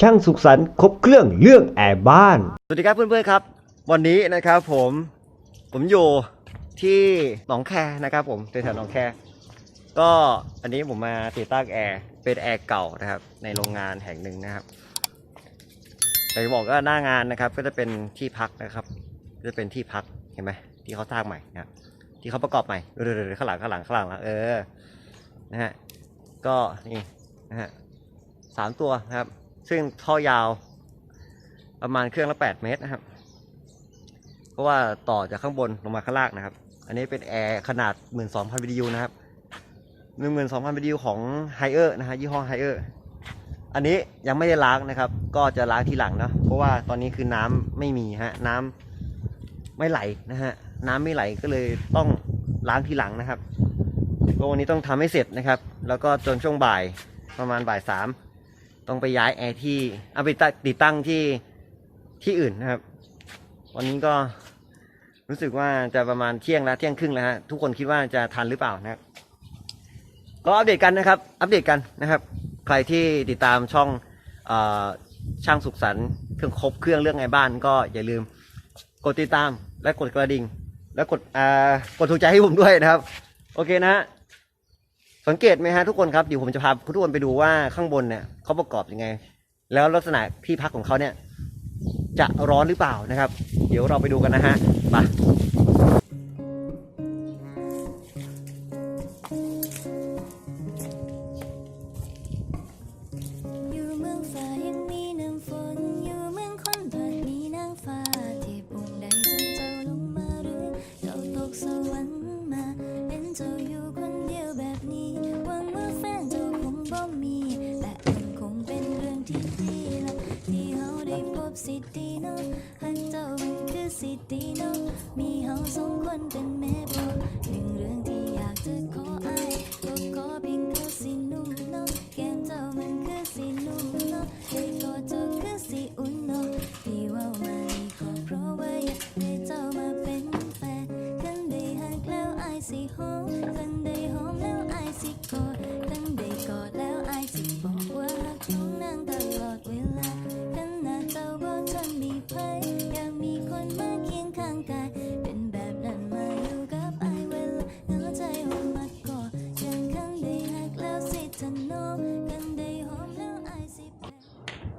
ช่างสุขสันต์ครบเครื่องเรื่องแอร์บ้าน สวัสดีครับเพื่อนๆครับ วันนี้นะครับผมผมอยู่ที่หนองแคนะครับ ผมแถวๆหนองแคก็อันนี้ผมมาติดตั้งแอร์เป็นแอร์เก่านะครับ ในโรงงานแห่งหนึ่งนะครับแต่จะบอกว่าหน้างานนะครับ ก็จะเป็นที่พักนะครับก็จะเป็นที่พักเห็นไหมที่เขาสร้างใหม่นะครับที่เขาประกอบใหม่เออๆๆข้างหลังข้างหลังข้างหลังเออนะฮะก็นี่นะฮะสามตัวนะครับ ซึ่งท่อยาวประมาณเครื่องละ 8 เมตรนะครับ เพราะว่าต่อจากข้างบนลงมาข้างล่างนะครับ อันนี้เป็นแอร์ขนาด 12,000 BTU นะครับ 12,000 BTU ของ h i เออร์นะฮะยี่ห้อ h i เออร์อันนี้ยังไม่ได้ล้างนะครับ ก็จะล้างทีหลังเนะเพราะว่าตอนนี้คือน้ำไม่มีฮะน้ำไม่ไหลนะฮะน้ำไม่ไหลก็เลยต้องล้างทีหลังนะครับก็วันนี้ต้องทำให้เสร็จนะครับ แล้วก็จนช่วงบ่ายประมาณบ่ายสาม ต้องไปย้ายแอร์ที่เอาไปติดตั้งที่ที่อื่นนะครับ วันนี้ก็รู้สึกว่าจะประมาณเที่ยงแล้วเที่ยงครึ่งแล้วฮะทุกคนคิดว่าจะทันหรือเปล่านะครับก็อัปเดตกันนะครับ อัปเดตกันนะครับ ใครที่ติดตามช่องอช่างสุขสันต์เครื่องครบเครื่องเรื่องไงบ้านก็อย่าลืมกดติดตามและกดกระดิ่ง และกดกดถูกใจให้ผมด้วยนะครับ โอเคนะฮะ สังเกตไหมฮะทุกคนครับเดี๋ยวผมจะพาทุกคนไปดูว่าข้างบนเนี่ยเขาประกอบยังไง แล้วลักษณะที่พักของเขาเนี่ย จะร้อนหรือเปล่านะครับ เดี๋ยวเราไปดูกันนะฮะไป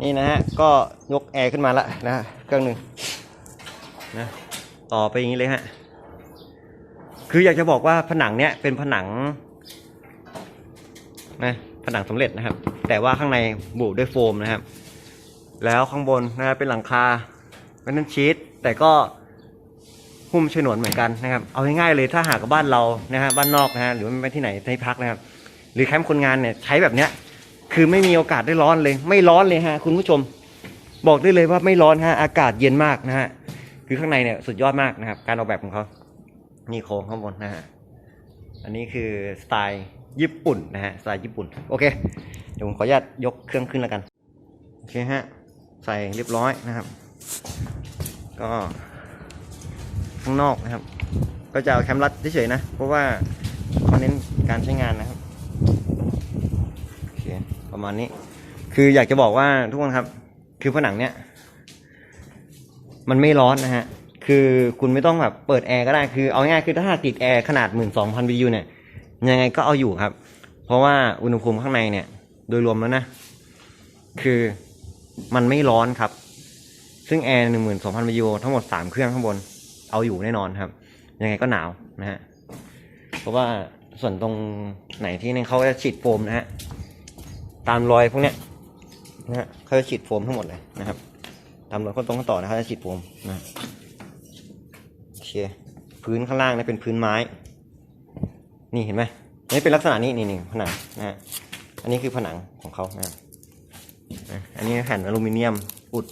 นี่นะฮะ ก็ยกแอร์ขึ้นมาละนะเครื่องหนึ่งนะต่อไปอย่างนี้เลยฮะ คืออยากจะบอกว่าผนังเนี้ยเป็นผนังนะผนังสำเร็จนะครับ แต่ว่าข้างในบุด้วยโฟมนะครับ แล้วข้างบนนะเป็นหลังคาเป็นนั่นชีตแต่ก็หุ้มฉนวนเหมือนกันนะครับ เอาง่ายๆเลยถ้าหากับบ้านเรานะฮะบ้านนอกนะฮะหรือว่ไม่ที่ไหนที่พักนะครับ หรือแคมป์คนงานเนี่ยใช้แบบเนี้ย คือไม่มีโอกาสได้ร้อนเลย ไม่ร้อนเลยฮะคุณผู้ชม บอกได้เลยว่าไม่ร้อนฮะอากาศเย็นมากนะฮะคือข้างในเนี่ยสุดยอดมากนะครับ การออกแบบของเขานี่โครงข้างบนนะฮะอันนี้คือสไตล์ญี่ปุ่นนะฮะสไตล์ญี่ปุ่นโอเคเดี๋ยวผมขออนุญาตยกเครื่องขึ้นแล้วกันโอเคฮะใส่เรียบร้อยนะครับ ก็ข้างนอกนะครับ ก็จะเอาแคมรัดเฉยๆนะ เพราะว่าเขาเน้นการใช้งานนะครับ ประมาณนี้ คืออยากจะบอกว่าทุกคนครับ คือผนังเนี้ยมันไม่ร้อนนะฮะ คือคุณไม่ต้องแบบเปิดแอร์ก็ได้ คือเอาง่ายคือถ้าติดแอร์ขนาดหมื่นสองพันวิวเนี่ย ยังไงก็เอาอยู่ครับ เพราะว่าอุณหภูมิข้างในเนี่ย โดยรวมแล้วนะ คือมันไม่ร้อนครับ ซึ่งแอร์หนึ่งหมื่นสองพันวิวทั้งหมดสามเครื่องข้างบน เอาอยู่แน่นอนครับ ยังไงก็หนาวนะฮะ เพราะว่าส่วนตรงไหนที่นี่เขาจะฉีดโฟมนะฮะ ตามรอยพวกเนี้ยนะฮะเขาจะฉีดโฟมทั้งหมดเลยนะครับ ตามรอยข้อตรงข้อต่อนะเขาจะฉีดโฟมนะโอเคพื้นข้างล่างเนี่ยเป็นพื้นไม้ นี่เห็นไหมนี่เป็นลักษณะนี้นี่นี่ผนังนะฮะอันนี้คือผนังของเขานะนะอันนี้แผ่นอลูมิเนียมอุด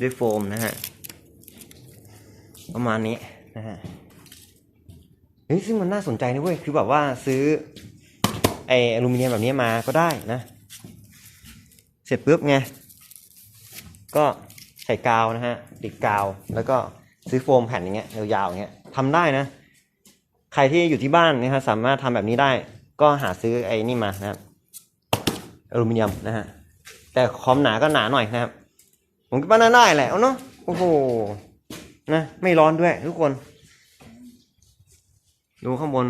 ด้วยโฟมนะฮะประมาณนี้นะฮะเฮ้ยซึ่งมันน่าสนใจนะเว้ยคือแบบว่าซื้อไออลูมิเนียมแบบนี้มาก็ได้นะ สร็จปุ๊บไงก็ใส่กาวนะฮะติดกาวแล้วก็ซื้อโฟมแผ่นอย่างเงี้ยยาวๆอย่างเงี้ยทำได้นะ ใครที่อยู่ที่บ้านนะฮะสามารถทำแบบนี้ได้ ก็หาซื้อไอ้นี่มานะครับอลูมิเนียมนะฮะแต่คอมหนาก็หนาหน่อยนะครับ ผมคิดว่าน่าได้แหละเอาเนาะโอ้โหนะไม่ร้อนด้วยทุกคน ดูข้างบน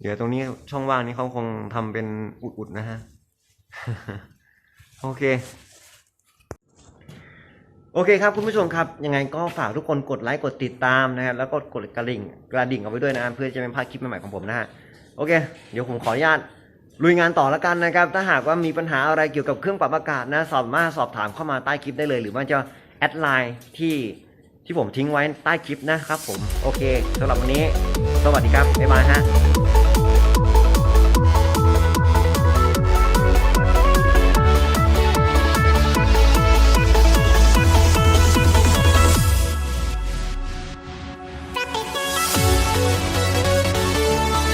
เดี๋ยวตรงนี้ช่องว่างนี้เขาคงทำเป็นอุดๆนะฮะ โอเค โอเคครับคุณผู้ชมครับ ยังไงก็ฝากทุกคนกดไลค์กดติดตามนะครับแล้วก็กดกระดิ่งกระดิ่งเอาไว้ด้วยนะเพื่อจะไม่พลาดคลิปใหม่ๆของผมนะฮะโอเค เดี๋ยวผมขออนุญาตลุยงานต่อแล้วกันนะครับ ถ้าหากว่ามีปัญหาอะไรเกี่ยวกับเครื่องปรับอากาศนะสามารถสอบถามเข้ามาใต้คลิปได้เลย หรือว่าจะแอดไลน์ที่ที่ผมทิ้งไว้ใต้คลิปนะครับผม โอเคสำหรับวันนี้ สวัสดีครับ บ๊ายบายฮะ